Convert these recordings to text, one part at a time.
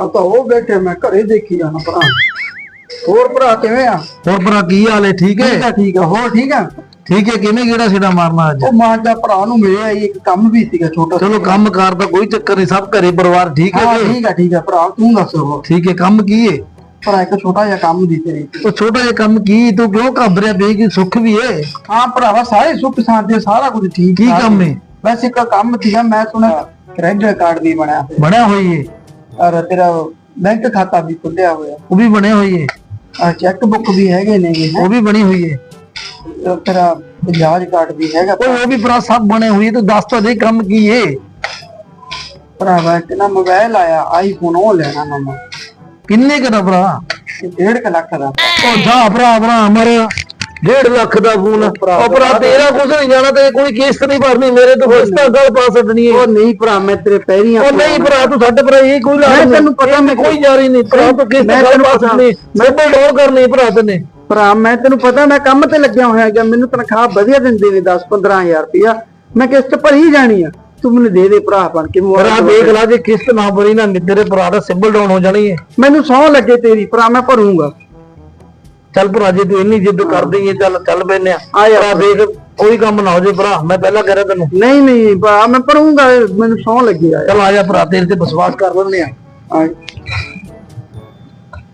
ਆ ਤਾਂ ਉਹ ਬੈਠੇ ਮੈਂ ਘਰੇ ਦੇਖੀ ਜਾਣਾ ਭਰਾ। ਹੋਰ ਭਰਾ ਕਿਵੇਂ ਆ? ਹੋਰ ਭਰਾ ਕੀ ਹਾਲ ਹੈ? ਠੀਕ ਠੀਕ ਹੈ ਆ ਠੀਕ ਆ। ਹੋਰ ਠੀਕ ਆ? ਠੀਕ ਹੈ ਕਿਵੇਂ ਕਿਹੜਾ ਛੇੜਾ ਮਾਰਨਾ ਅੱਜ? ਉਹ ਮਾਂ ਦਾ ਭਰਾ ਨੂੰ ਮਿਲਿਆ ਸੀ, ਇੱਕ ਕੰਮ ਵੀ ਸੀਗਾ ਛੋਟਾ ਚਲੋ ਕੰਮ ਕਾਰ ਦਾ ਕੋਈ ਚੱਕਰ ਨਹੀਂ ਸਭ ਘਰੇ ਪਰਿਵਾਰ ਠੀਕ ਹਾਂ ਹੈ? ਠੀਕ ਆ ਠੀਕ ਆ। ਭਰਾ ਤੂੰ ਦੱਸ ਹੋਰ। ਠੀਕ ਹੈ ਕੰਮ ਕੀ ਹੈ? ਭਰਾ ਇੱਕ ਛੋਟਾ ਜਿਹਾ ਕੰਮ ਦੀ ਤੇਰੀ ਉਹ ਛੋਟਾ ਜਿਹਾ ਕੰਮ ਕੀ ਤੂੰ ਕਿਉਂ ਘਬਰਿਆ ਬਈ ਕਿ ਸੁੱਖ ਵੀ ਹੈ? ਹਾਂ ਭਰਾਵਾ ਸਾਰੇ ਸੁੱਖ ਸ਼ਾਂਤੀ ਸਾਰਾ ਕੁਝ ਠੀਕ ਕੀ ਠਾਕ ਕੰਮ ਹੈ। ਵੈਸੇ ਇੱਕ ਕੰਮ ਸੀਗਾ ਮੈਂ ਸੁਣਿਆ ਕ੍ਰੈਡਿਟ ਕਾਰਡ ਵੀ ਬਣਿਆ ਬਣਿਆ ਹੋਈ ਹੈ। ਔਰ ਤੇਰਾ ਬੈਂਕ ਖਾਤਾ ਵੀ ਖੁੱਲਿਆ ਹੋਇਆ। ਉਹ ਵੀ ਬਣੇ ਹੋਈ ਹੈ ਆ ਚੈੱਕ ਬੁੱਕ ਵੀ ਹੈਗੇ ਨੇਗੇ ਉਹ ਵੀ ਬਣੀ ਹੋਈ ਹੈ। ਤੇਰਾ ਬਜਾਜ ਕਾਰਡ ਵੀ ਹੈਗਾ। ਉਹ ਉਹ ਵੀ ਭਰਾ ਸਭ ਬਣੇ ਹੋਈ ਹੈ ਤੂੰ ਦੱਸ ਤਾਂ ਦੇ ਕੰਮ ਕੀ ਹੈ ਭਰਾਵਾ ਇੱਕ ਨਾ ਮੋਬਾਈਲ ਆਇਆ ਆਈਫੋਨ ਉਹ ਲੈਣਾ ਨਵਾਂ ਕਿੰਨੇ ਕਦਾ ਭਰਾ? ਇਹ ਡੇਢ ਕੁ ਲੱਖ ਦਾ। ਉਹ ਜਾ ਭਰਾ ਭਰਾ ਮਰ। 1.5 ਲੱਖ ਦਾ ਫੋਨ। ਉਹ ਭਰਾ ਤੇਰਾ ਕੁਝ ਨਹੀਂ ਜਾਣਾ ਤੇ ਕੋਈ ਕਿਸ਼ਤ ਨਹੀਂ ਭਰਨੀ ਮੇਰੇ ਤੋਂ ਕਿਸ਼ਤਾਂ ਗੱਲ ਪਾ ਛੱਡਣੀ ਹੈ ਉਹ ਨਹੀਂ ਭਰਾ ਮੈਂ ਤੇਰੇ ਪੈਰੀਆਂ ਉਹ ਨਹੀਂ ਭਰਾ ਤੂੰ ਸਾਡੇ ਭਰਾ ਇਹ ਕੋਈ ਮੈਂ ਲਾਭ ਤੈਨੂੰ ਪਤਾ ਮੈਂ ਕੋਈ ਜਾਰੀ ਨਹੀਂ ਭਰਾ ਤੂੰ ਕਿਸ ਮੈਂ ਗੱਲ ਪਾ। ਛੱਡਣੀ ਮੈਂ ਤਾਂ ਡੋਰ ਕਰਨੀ ਭਰਾ ਤੈਨੇ। ਭਰਾ ਮੈਂ ਤੈਨੂੰ ਪਤਾ ਮੈਂ ਕੰਮ ਤੇ ਲੱਗਿਆ ਹੋਇਆ ਹੈਗਾ ਮੈਨੂੰ ਤਨਖਾਹ ਵਧੀਆ ਦਿੰਦੇ ਨੇ 10 15000 ਰੁਪਇਆ। ਮੈਂ ਕਿਸ਼ਤ ਭਰੀ ਜਾਣੀ ਆ। ਤੂੰ ਮੈਨੂੰ ਦੇ ਦੇ ਭਰਾ ਬਣ ਕੇ ਭਰਾ ਦੇਖ ਲਾ ਜੇ ਕਿਸ਼ਤ ਨਾ ਭਰੀ ਨਾ ਤੇਰੇ ਭਰਾ ਦਾ ਸਿੰਬਲ ਡਾਊਨ ਹੋ ਜਾਣੀ ਹੈ ਮੈਨੂੰ ਸੌ ਲੱਗੇ ਤੇਰੀ ਭਰਾ ਮੈਂ ਭਰੂੰਗਾ। ਚੱਲ ਭਰਾ ਜੇ ਤੂੰ ਇੰਨੀ ਜਿੱਦ ਕਰਦੀ ਹੈ ਚੱਲ ਚੱਲ ਪੈਨੇ ਆ। ਆ ਭਰਾ ਦੇਖ ਕੋਈ ਕੰਮ ਨਾ ਹੋ ਜੇ ਭਰਾ ਮੈਂ ਪਹਿਲਾਂ ਕਹਿ ਰਿਹਾ ਤੈਨੂੰ। ਨਹੀਂ ਨਹੀਂ ਭਰਾ ਮੈਂ ਭਰੂੰਗਾ ਮੈਨੂੰ ਸੌ ਲੱਗੀ ਆ। ਚੱਲ ਆ ਜਾ ਭਰਾ ਤੇਰੇ ਤੇ ਵਿਸ਼ਵਾਸ ਕਰ ਲੈਂਦੇ ਆ। ਆ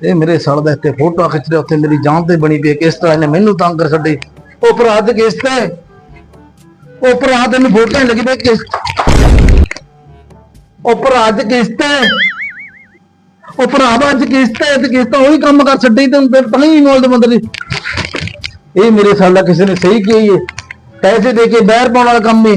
ਇਹ ਮੇਰੇ ਸਾਲ ਦਾ ਇੱਥੇ ਫੋਟੋ ਖਿੱਚ ਰਿਹਾ ਉੱਥੇ ਮੇਰੀ ਜਾਨ ਤੇ ਬਣੀ ਪਈ ਹੈ, ਕਿਸ ਤਰ੍ਹਾਂ ਇਹਨੇ ਮੈਨੂੰ ਤੰਗ ਕਰ ਛੱਡੇ। ਉਹ ਭਰਾ ਤੇ ਕਿਸ ਤੇ? ਉਹ ਭਰਾ ਤੈਨੂੰ ਫੋਟੋ ਹੀ ਲੱਗੀ ਪਈ ਕਿਸ ਉਹ ਭਰਾ ਤੇ ਕਿਸ ਤੇ? ਉਹ ਭਰਾਵਾ, ਅੱਜ ਕਿਸ਼ਤ ਹੈ ਤੇ ਕਿਸ ਉਹੀ ਕੰਮ ਕਰ ਛੱਡੀ ਤੈਨੂੰ ਫਿਰ ਤਾਂ ਹੀ ਮੋਲ ਦੇ ਮੰਦਰ। ਨੇ ਇਹ ਮੇਰੇ ਸਾਲ ਦਾ ਕਿਸੇ ਨੇ ਸਹੀ ਕਹੀ ਹੈ ਪੈਸੇ ਦੇ ਕੇ ਬਹਿਰ ਪਾਉਣ ਵਾਲਾ ਕੰਮ ਹੈ